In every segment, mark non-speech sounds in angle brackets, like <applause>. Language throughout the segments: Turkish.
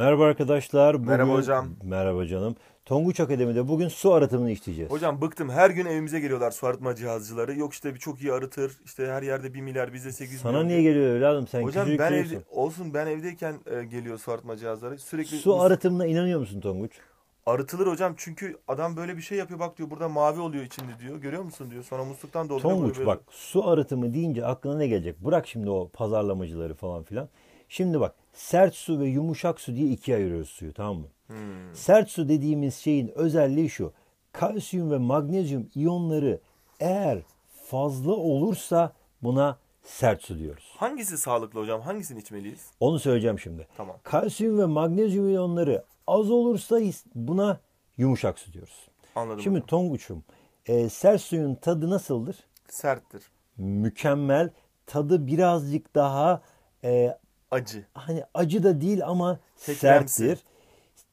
Merhaba arkadaşlar. Bugün... Merhaba hocam. Merhaba canım. Tonguç Akademi'de bugün su arıtımını işleyeceğiz. Hocam bıktım. Her gün evimize geliyorlar su arıtma cihazcıları. Yok işte bir çok iyi arıtır. İşte her yerde 1 milyar bizde 8 Sana milyon. niye geliyor evladım? Sen Hocam ben evde, olsun ben evdeyken e, geliyor su arıtma cihazları. Sürekli Su mis- arıtımına inanıyor musun Tonguç? arıtılır hocam. Çünkü adam böyle bir şey yapıyor. Bak diyor burada mavi oluyor içinde diyor. Görüyor musun diyor. Sonra musluktan dolduruyor. Tonguç böyle bak su arıtımı deyince aklına ne gelecek? Bırak şimdi o pazarlamacıları falan filan. Şimdi bak sert su ve yumuşak su diye ikiye ayırıyoruz suyu tamam mı? Hmm. Sert su dediğimiz şeyin özelliği şu. Kalsiyum ve magnezyum iyonları eğer fazla olursa buna sert su diyoruz. Hangisi sağlıklı hocam? Hangisini içmeliyiz? Onu söyleyeceğim şimdi. Tamam. Kalsiyum ve magnezyum iyonları az olursa buna yumuşak su diyoruz. Anladım. Şimdi hocam. Tonguç'um e, sert suyun tadı nasıldır? Serttir. Mükemmel. Tadı birazcık daha e, Acı. hani acı da değil ama Kekremsi. serttir.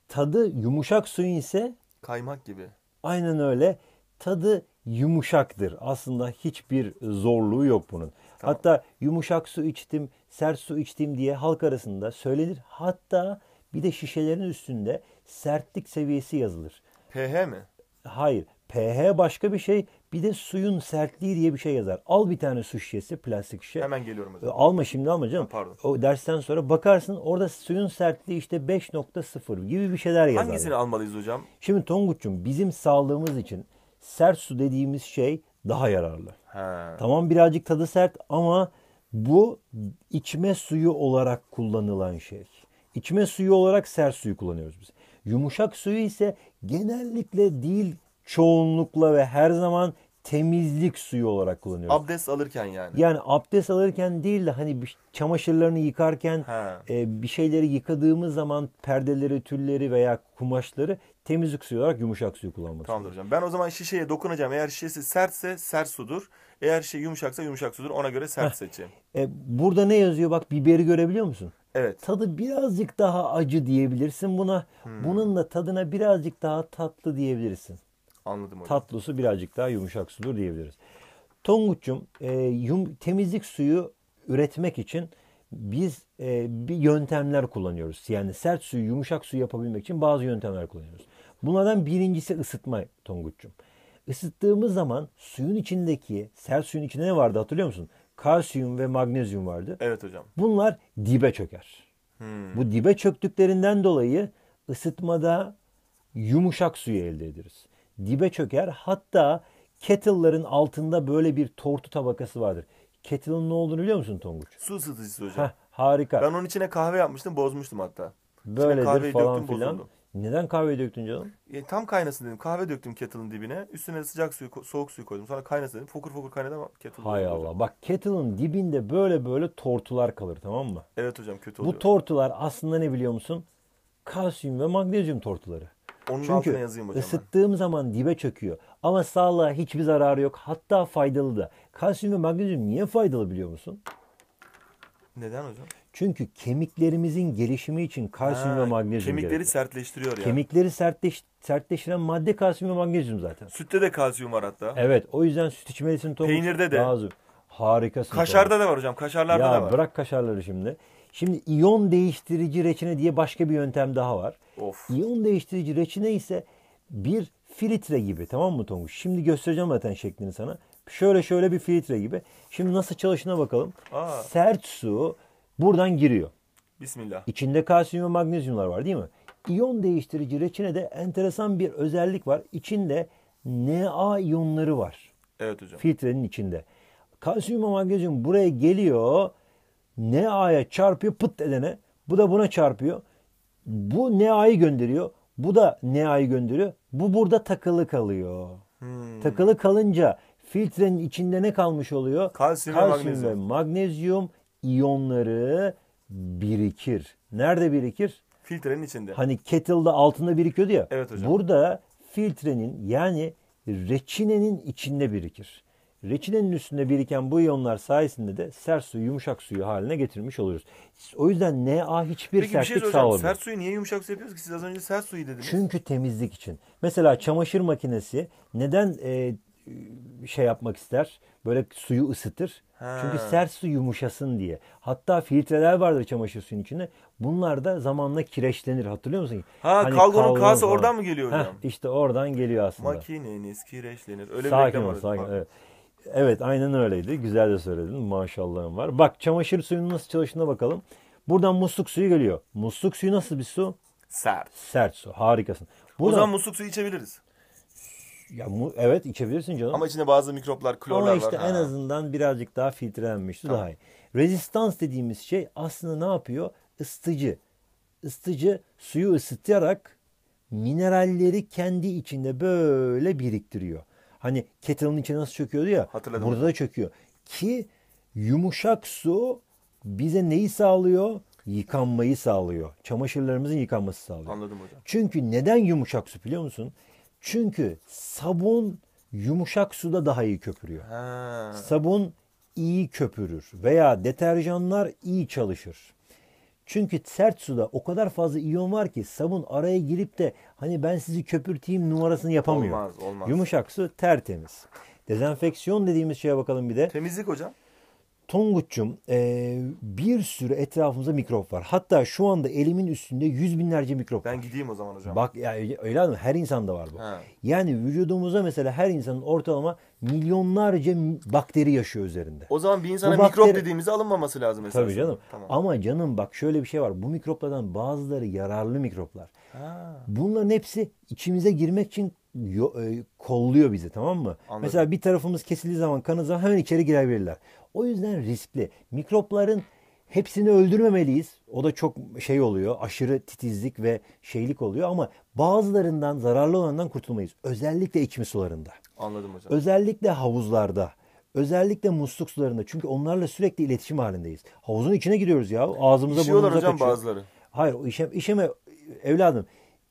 Tadı yumuşak suyun ise Kaymak gibi. aynen öyle. Tadı yumuşaktır. Aslında hiçbir zorluğu yok bunun. Tamam. Hatta yumuşak su içtim, sert su içtim diye halk arasında söylenir. Hatta bir de şişelerin üstünde sertlik seviyesi yazılır. pH mi? Hayır. pH başka bir şey. Bir de suyun sertliği diye bir şey yazar. Al bir tane su şişesi, plastik şişe. Hemen geliyorum hocam. Alma şimdi alma canım. Ha, pardon. O dersten sonra bakarsın orada suyun sertliği işte 5.0 gibi bir şeyler yazar. Hangisini almalıyız hocam? Şimdi Tonguç'um bizim sağlığımız için sert su dediğimiz şey daha yararlı. He. Tamam birazcık tadı sert ama bu içme suyu olarak kullanılan şey. İçme suyu olarak sert suyu kullanıyoruz biz. Yumuşak suyu ise genellikle değil çoğunlukla ve her zaman temizlik suyu olarak kullanıyoruz. Abdest alırken yani. Yani abdest alırken değil de hani çamaşırlarını yıkarken e, bir şeyleri yıkadığımız zaman perdeleri, tülleri veya kumaşları temizlik suyu olarak yumuşak suyu kullanmak. Tamamdır hocam. Ben o zaman şişeye dokunacağım. Eğer şişesi sertse sert sudur. Eğer şey yumuşaksa yumuşak sudur. Ona göre sert seçeyim. E, burada ne yazıyor? Bak biberi görebiliyor musun? Evet. Tadı birazcık daha acı diyebilirsin buna. Hmm. Bunun da tadına birazcık daha tatlı diyebilirsin. Anladım hocam. Tatlı su birazcık daha yumuşak sudur diyebiliriz. Tonguç'um e, yum, temizlik suyu üretmek için biz e, bir yöntemler kullanıyoruz. Yani sert suyu yumuşak su yapabilmek için bazı yöntemler kullanıyoruz. Bunlardan birincisi ısıtma Tonguç'um. Isıttığımız zaman suyun içindeki sert suyun içinde ne vardı hatırlıyor musun? Kalsiyum ve magnezyum vardı. Evet hocam. Bunlar dibe çöker. Hmm. Bu dibe çöktüklerinden dolayı ısıtmada yumuşak suyu elde ederiz. Dibe çöker. Hatta kettle'ların altında böyle bir tortu tabakası vardır. Kettle'ın ne olduğunu biliyor musun Tonguç? Su ısıtıcısı hocam. Heh, harika. Ben onun içine kahve yapmıştım. Bozmuştum hatta. Böyledir kahveyi falan döktüm, filan. bozuldu. Neden kahve döktün canım? E, tam kaynasın dedim. Kahve döktüm kettle'ın dibine. Üstüne sıcak suyu, soğuk suyu koydum. Sonra kaynasın dedim. Fokur fokur kaynadı ama kettle Hay bozuldu hocam. Allah. Bak kettle'ın dibinde böyle böyle tortular kalır tamam mı? Evet hocam kötü oluyor. Bu tortular aslında ne biliyor musun? Kalsiyum ve magnezyum tortuları. Onun altına Çünkü yazayım hocam. ben. ısıttığım zaman dibe çöküyor. Ama sağlığa hiçbir zararı yok. Hatta faydalı da. Kalsiyum ve magnezyum niye faydalı biliyor musun? Neden hocam? Çünkü kemiklerimizin gelişimi için kalsiyum Ha, ve magnezyum Kemikleri gerekli. sertleştiriyor ya. Kemikleri sertleş, sertleştiren madde kalsiyum ve magnezyum zaten. Sütte de kalsiyum var hatta. Evet o yüzden süt içmelisin Tonguç. Peynirde de. Az- Harikasın. Kaşarda da var hocam. Kaşarlarda ya da var. bırak kaşarları şimdi. Şimdi iyon değiştirici reçine diye başka bir yöntem daha var. Of. İyon değiştirici reçine ise bir filtre gibi tamam mı Tonguç? Şimdi göstereceğim zaten şeklini sana. Şöyle şöyle bir filtre gibi. Şimdi nasıl çalışına bakalım. Aa. Sert su buradan giriyor. Bismillah. İçinde kalsiyum ve magnezyumlar var değil mi? İyon değiştirici reçinede enteresan bir özellik var. İçinde Na iyonları var Evet hocam. filtrenin içinde. Kalsiyum ve magnezyum buraya geliyor. NA'ya çarpıyor pıt edene. Bu da buna çarpıyor. Bu NA'yı gönderiyor. Bu da NA'yı gönderiyor. Bu burada takılı kalıyor. Hmm. Takılı kalınca filtrenin içinde ne kalmış oluyor? Kalsiyum ve magnezyum. ve magnezyum iyonları birikir. Nerede birikir? Filtrenin içinde. Hani kettle'da altında birikiyordu ya. Evet hocam. Burada filtrenin yani reçinenin içinde birikir. Reçinenin üstünde biriken bu iyonlar sayesinde de sert suyu yumuşak suyu haline getirmiş oluruz. O yüzden Na hiçbir Peki bir şey sertlik sağlamıyor. Sert suyu niye yumuşak su yapıyoruz ki? Siz az önce sert suyu dediniz. Çünkü temizlik için. Mesela çamaşır makinesi neden e, şey yapmak ister. Böyle suyu ısıtır. Ha. Çünkü sert su yumuşasın diye. Hatta filtreler vardır çamaşır suyun içinde. Bunlar da zamanla kireçlenir. Hatırlıyor musun? Ha Hani kalgonun kalgon kası oradan mı geliyor hocam? Heh, işte oradan geliyor aslında. Makineniz kireçlenir. Öyle bir sakin reklam ol, sakin. Evet. Evet, aynen öyleydi. Güzel de söyledin. Maşallahın var. Bak çamaşır suyunun nasıl çalıştığına bakalım. Buradan musluk suyu geliyor. Musluk suyu nasıl bir su? Sert. Sert su. Harikasın. O Buradan, zaman musluk suyu içebiliriz. ya, mu- evet içebilirsin canım. Ama içinde bazı mikroplar, klorlar Ama işte var. en Ha. azından birazcık daha filtrelenmiş su Tamam. daha iyi. Rezistans dediğimiz şey aslında ne yapıyor? Isıtıcı. Isıtıcı suyu ısıtarak mineralleri kendi içinde böyle biriktiriyor. Hani kettle'ın içine nasıl çöküyordu ya. Hatırladım. Burada da çöküyor. Ki yumuşak su bize neyi sağlıyor? Yıkanmayı sağlıyor. Çamaşırlarımızın yıkanması sağlıyor. Anladım hocam. Çünkü neden yumuşak su biliyor musun? Çünkü sabun yumuşak suda daha iyi köpürüyor. Ha. Sabun iyi köpürür veya deterjanlar iyi çalışır. Çünkü sert suda o kadar fazla iyon var ki sabun araya girip de hani ben sizi köpürteyim numarasını yapamıyor. Olmaz, olmaz. Yumuşak su tertemiz. Dezenfeksiyon dediğimiz şeye bakalım bir de. Temizlik hocam. Tonguç'cum e, bir sürü etrafımızda mikrop var. Hatta şu anda elimin üstünde yüz binlerce mikrop var. Ben gideyim o zaman hocam. Bak ya öyle mi? Her insanda var bu. Ha. Yani vücudumuza mesela her insanın ortalama milyonlarca bakteri yaşıyor üzerinde. O zaman bir insana Bu mikrop bakteri- dediğimizde alınmaması lazım esasında. Tabii canım. Tamam. Ama canım bak şöyle bir şey var. Bu mikroplardan bazıları yararlı mikroplar. Ha. Bunların hepsi içimize girmek için kolluyor bizi tamam mı? Anladım. Mesela bir tarafımız kesildiği zaman kanı zaman hemen içeri girebilirler. O yüzden riskli. Mikropların hepsini öldürmemeliyiz. O da çok şey oluyor. Aşırı titizlik ve şeylik oluyor ama bazılarından zararlı olandan kurtulmayız. Özellikle içme sularında. Anladım hocam. Özellikle havuzlarda. Özellikle musluk sularında. Çünkü onlarla sürekli iletişim halindeyiz. Havuzun içine giriyoruz ya. Ağzımıza İşiyorlar burnumuza hocam kaçıyor. bazıları. Hayır o işem, işeme evladım.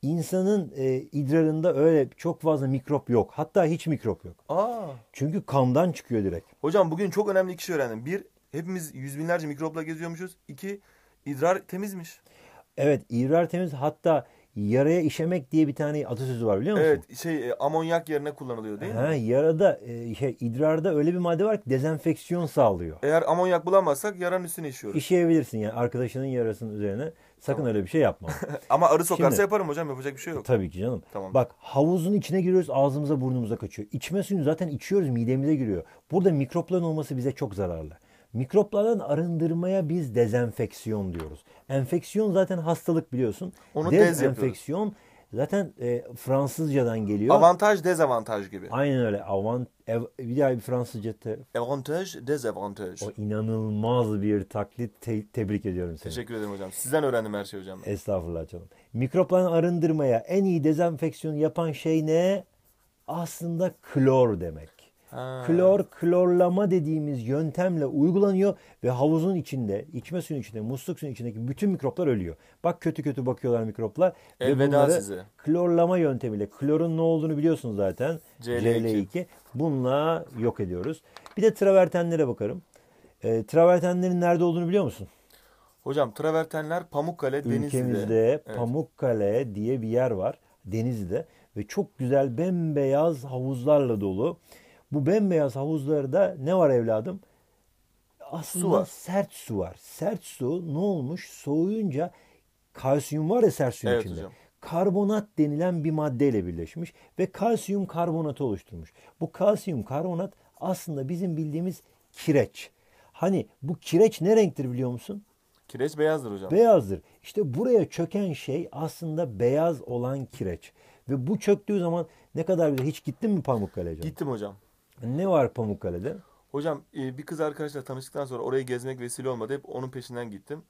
İnsanın e, idrarında öyle çok fazla mikrop yok. Hatta hiç mikrop yok. Aa. Çünkü kandan çıkıyor direkt. Hocam bugün çok önemli iki şey öğrendim. Bir, hepimiz yüz binlerce mikropla geziyormuşuz. İki, idrar temizmiş. Evet idrar temiz. Hatta yaraya işemek diye bir tane atasözü var biliyor musun? Evet, şey e, amonyak yerine kullanılıyor değil Ha, mi? yarada e, şey, idrarda öyle bir madde var ki dezenfeksiyon sağlıyor. Eğer amonyak bulamazsak yaranın üstüne işiyoruz. İşeyebilirsin yani arkadaşının yarasının üzerine. Sakın öyle bir şey yapma. <laughs> Ama arı sokarsa Şimdi- yaparım hocam yapacak bir şey yok. Tabii ki canım. Tamam. Bak havuzun içine giriyoruz ağzımıza burnumuza kaçıyor. İçme suyunu zaten içiyoruz midemize giriyor. Burada mikropların olması bize çok zararlı. Mikroplardan arındırmaya biz dezenfeksiyon diyoruz. Enfeksiyon zaten hastalık biliyorsun. Onu. Dezenfeksiyon zaten e, Fransızcadan geliyor. Avantaj, dezavantaj gibi. Aynen öyle. Avant, ev, bir daha bir Fransızca te- Avantaj, dezavantaj. o inanılmaz bir taklit. Te- tebrik ediyorum seni. Teşekkür ederim hocam. Sizden öğrendim her şeyi hocam. Estağfurullah canım. Mikroplardan arındırmaya en iyi dezenfeksiyon yapan şey ne? Aslında klor demek. Ha. Klor, klorlama dediğimiz yöntemle uygulanıyor ve havuzun içinde, içme suyun içinde, musluk suyun içindeki bütün mikroplar ölüyor. Bak kötü kötü bakıyorlar mikroplar. ve Elveda bunları size. Klorlama yöntemiyle, klorun ne olduğunu biliyorsunuz zaten. CL2. CL2. Bununla yok ediyoruz. Bir de travertenlere bakarım. E, travertenlerin nerede olduğunu biliyor musun? Hocam travertenler Pamukkale, Denizli'de. Ülkemizde Evet. Pamukkale diye bir yer var Denizli'de ve çok güzel bembeyaz havuzlarla dolu. Bu bembeyaz havuzlarda ne var evladım? Aslında Su var. sert su var. Sert su ne olmuş? Soğuyunca kalsiyum var ya sert suyun Evet içinde. hocam. Karbonat denilen bir maddeyle birleşmiş ve kalsiyum karbonatı oluşturmuş. Bu kalsiyum karbonat aslında bizim bildiğimiz kireç. Hani bu kireç ne renktir biliyor musun? Kireç beyazdır hocam. Beyazdır. İşte buraya çöken şey aslında beyaz olan kireç. Ve bu çöktüğü zaman ne kadar güzel. Hiç gittin mi Pamukkale'ye? Gittim hocam. Ne var Pamukkale'de? Hocam e, bir kız arkadaşla tanıştıktan sonra orayı gezmek vesile olmadı. Hep onun peşinden gittim.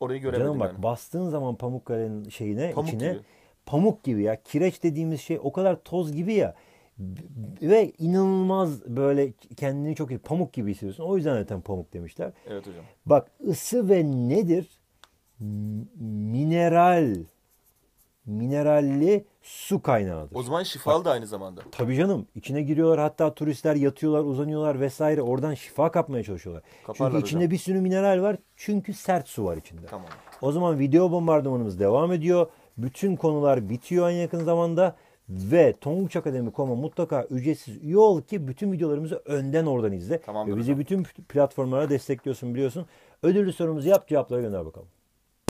Orayı göremedim Canım bak yani. bastığın zaman Pamukkale'nin şeyine Pamuk içine gibi. pamuk gibi ya. Kireç dediğimiz şey o kadar toz gibi ya. Ve inanılmaz böyle kendini çok iyi pamuk gibi hissediyorsun. O yüzden zaten pamuk demişler. Evet hocam. Bak ısı ve nedir? Mineral. Mineralli su kaynağıdır. O zaman şifalı da aynı zamanda. Tabii canım. içine giriyorlar hatta turistler yatıyorlar, uzanıyorlar vesaire. Oradan şifa kapmaya çalışıyorlar. Kaparlar Çünkü içinde hocam. bir sürü mineral var. Çünkü sert su var içinde. Tamam. O zaman video bombardımanımız devam ediyor. Bütün konular bitiyor en yakın zamanda Ve tonguçakademi.com'a mutlaka ücretsiz üye ol ki bütün videolarımızı önden oradan izle. Tamamdır Ve bizi hocam. bütün platformlara destekliyorsun biliyorsun. Ödüllü sorumuzu yap cevapları gönder bakalım.